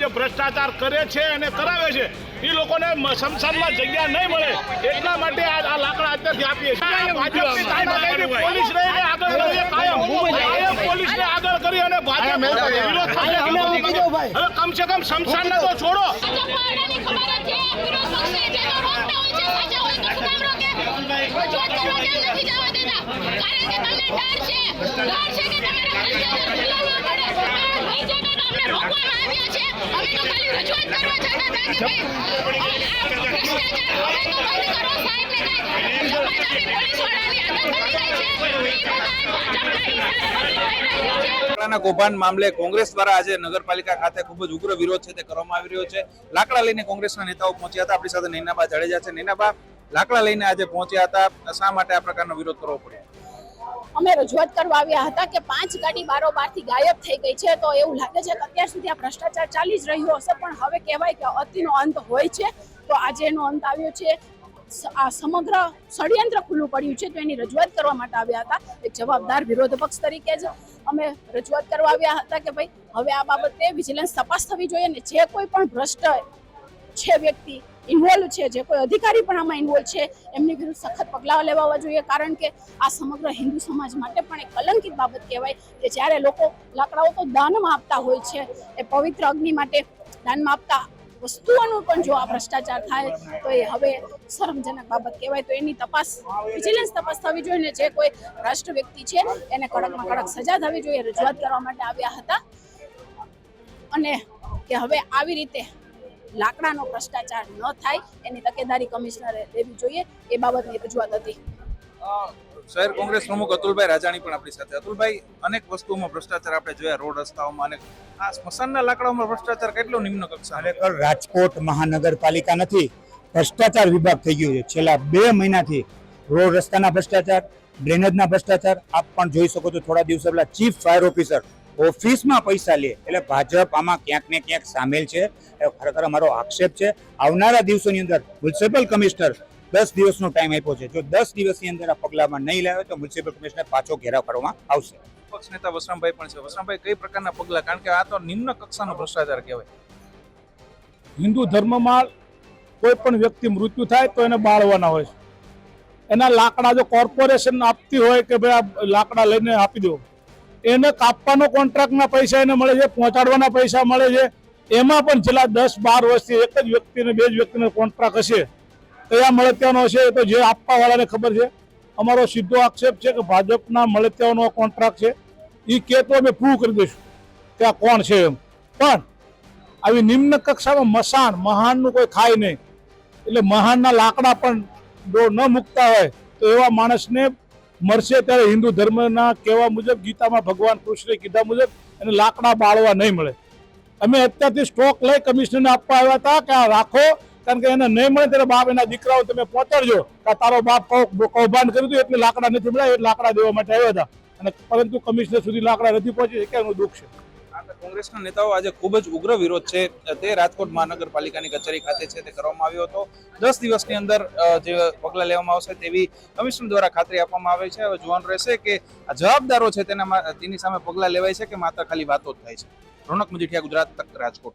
જે ભ્રષ્ટાચાર કરે છે અને કરાવે છે એ લોકોને શમશાનમાં જગ્યા નહીં મળે. એટલા માટે આ આ લાકડા અત્યારથી આપીએ છીએ. પોલીસ રહીને આગળ કરીએ કાયમ પોલીસને આગળ કરી અને ભાજપ વિરોધ. હવે કમસે કમ શમશાનને તો છોડો. કારણ કે તમને ડર છે. ડર છે કે તમારા ભ્રષ્ટાચાર ખુલ્લા ન પડે પણ લઈ જતા તો અમને રોકવામાં આવ્યા છે અમે તો ખાલી રજૂઆત કરવા જતા હતા કે ભાઈ આ ભ્રષ્ટાચાર હવે તો બંધ કરો સાહેબને કઈ સમાજની પોલીસ વાળાની આદત બની ગઈ છે એ બધા ભાજપના ઈશારે બધું થઈ રહ્યું કૌભાંડ મામલે કોંગ્રેસ દ્વારા આજે નગરપાલિકા ખાતે ખૂબ જ ઉગ્ર વિરોધ છે તે કરવામાં આવી રહ્યો છે. લાકડા લઈને કોંગ્રેસના નેતાઓ પહોંચ્યા હતા. આપણી સાથે નૈનાબા જાડેજા છે. નૈનાબા, લાકડા લઈને આજે પહોંચ્યા હતા. શા માટે આ પ્રકારનો વિરોધ કરવો પડ્યો? અમે રજૂઆત કરવા આવ્યા હતા કે પાંચ ગાડી બારોબારથી ગાયબ થઈ ગઈ છે તો એવું લાગે છે કે અત્યાર સુધી આ ભ્રષ્ટાચાર ચાલી જ રહ્યો હશે, પણ હવે કહેવાય કે અતિનો અંત હોય છે. તો આજે એનો અંત આવ્યો છે. આ સમગ્ર ષડયંત્ર ખુલ્લું પડ્યું છે તો એની રજૂઆત કરવા માટે આવ્યા હતા. એક જવાબદાર વિરોધ પક્ષ તરીકે જ અમે રજૂઆત કરવા આવ્યા હતા કે ભાઈ, હવે આ બાબતે વિજિલન્સ તપાસ થવી જોઈએ ને જે કોઈ પણ ભ્રષ્ટ છે વ્યક્તિ ઇન્વોલ્વ છે, જે કોઈ અધિકારી પણ આમાં ઇન્વોલ્વ છે, એમની વિરુદ્ધ સખત પગલાં લેવા જોઈએ. કારણ કે આ સમગ્ર હિન્દુ સમાજ માટે પણ એક કલંકિત બાબત કહેવાય કે જ્યારે લોકો લાકડાઓ તો દાનમાં આપતા હોય છે, એ પવિત્ર અગ્નિ માટે દાનમાં આપતા વસ્તુઓનું પણ જો આ ભ્રષ્ટાચાર થાય, તો એ હવે શરમજનક બાબત કહેવાય. તો એની તપાસ, વિજિલન્સ તપાસ થવી જોઈએ ને જે કોઈ ભ્રષ્ટ વ્યક્તિ છે, એને કડકમાં કડક સજા થવી જોઈએ, રજૂઆત કરવા માટે આવ્યા હતા. અને કે હવે આવી રીતે લાકડાનો ભ્રષ્ટાચાર ન થાય, એની તકેદારી કમિશનરે લેવી જોઈએ. એ બાબતની રજૂઆત હતી. શહેર કોંગ્રેસ પ્રમુખ અતુલભાઈ રાજાણી પણ આપણી સાથે. અતુલભાઈ, અનેક વસ્તુઓમાં ભ્રષ્ટાચાર આપણે જોયા, રોડ રસ્તાઓમાં અને આ સ્મશાનના લાકડાઓમાં ભ્રષ્ટાચાર કેટલો નિમ્ન કક્ષા ખરેખર રાજકોટ મહાનગરપાલિકા નથી. ભ્રષ્ટાચાર વિભાગ થઈ ગયો છે. છેલ્લા બે મહિનાથી રોડ રસ્તાના ભ્રષ્ટાચાર, ડ્રેનેજના ભ્રષ્ટાચાર, આપ પણ જોઈ શકો છો, થોડા દિવસો પહેલા ચીફ ફાયર ઓફિસર ઓફિસમાં પૈસા લે. એટલે ભાજપ આમાં ક્યાંક ને ક્યાંક સામેલ છે. ખરેખર અમારો આક્ષેપ છે. આવનારા દિવસોની અંદર મ્યુનિસિપલ કમિશનર દસ દિવસનો ટાઈમ આપ્યો છે. જો દસ દિવસની અંદર આ પગલામાં નહીં લાવે તો મ્યુનિસિપલ કમિશનર પાછો ઘેરાવ કરવામાં આવશે. પક્ષ નેતા વસરામભાઈ પણ છે. વસરામભાઈ કઈ પ્રકારના પગલાં? કારણ કે આ તો નિમ્ન કક્ષાનો ભ્રષ્ટાચાર કહેવાય. હિન્દુ ધર્મમાં કોઈ પણ વ્યક્તિ મૃત્યુ થાય તો એને બાળવાના હોય છે. એના લાકડા જો કોર્પોરેશન આપતી હોય કે ભાઈ આ લાકડા લઈને આપી દો એને કાપવાનો કોન્ટ્રાક્ટના પૈસા એને મળે છે પહોંચાડવાના પૈસા મળે છે. એમાં પણ છેલ્લા દસ બાર વર્ષથી એક જ વ્યક્તિને બે જ વ્યક્તિને કોન્ટ્રાક્ટ હશે. કયા મળતિયાનો હશે એ તો જે આપવા વાળાને ખબર છે. અમારો સીધો આક્ષેપ છે કે ભાજપના મળતિયાઓનો કોન્ટ્રાક્ટ છે. એ કે તો અમે પ્રૂવ કરી દઈશું કે આ કોણ છે એમ. પણ આવી નિમ્ન કક્ષામાં મસાન મહાનનું કોઈ ખાય નહીં. એટલે મહાનના લાકડા પણ જો ન મૂકતા હોય, તો એવા માણસને મળશે ત્યારે હિન્દુ ધર્મના કહેવા મુજબ, ગીતામાં ભગવાન કૃષ્ણે કીધા મુજબ એને લાકડા બાળવા નહીં મળે. અમે અત્યારથી સ્ટોક લઈ કમિશનરને આપવા આવ્યા હતા કે આ રાખો કારણ કે એને નહીં મળે ત્યારે બાપ એના દીકરાઓ તમે પહોંચાડજો કે તારો બાપ કૌભાંડ કર્યું હતું, એટલે લાકડા નથી મળ્યા, એટલે લાકડા દેવા માટે આવ્યા હતા. અને પરંતુ કમિશનર સુધી લાકડા નથી પહોંચી શક્યા એનું દુઃખ છે? કોંગ્રેસના નેતાઓ આજે ખૂબ જ ઉગ્ર વિરોધ છે. તે રાજકોટ મહાનગરપાલિકાની કચેરી ખાતે છે, તે કરવામાં આવ્યો હતો. દસ દિવસની અંદર જે પગલાં લેવામાં આવશે તેવી કમિશન દ્વારા ખાતરી આપવામાં આવે છે. હવે જોવાનું રહેશે કે આ જવાબદારો છે તેના તેની સામે પગલાં લેવાય છે કે માત્ર ખાલી વાતો જ થાય છે? રોનક મજીઠિયા, ગુજરાત તક રાજકોટ.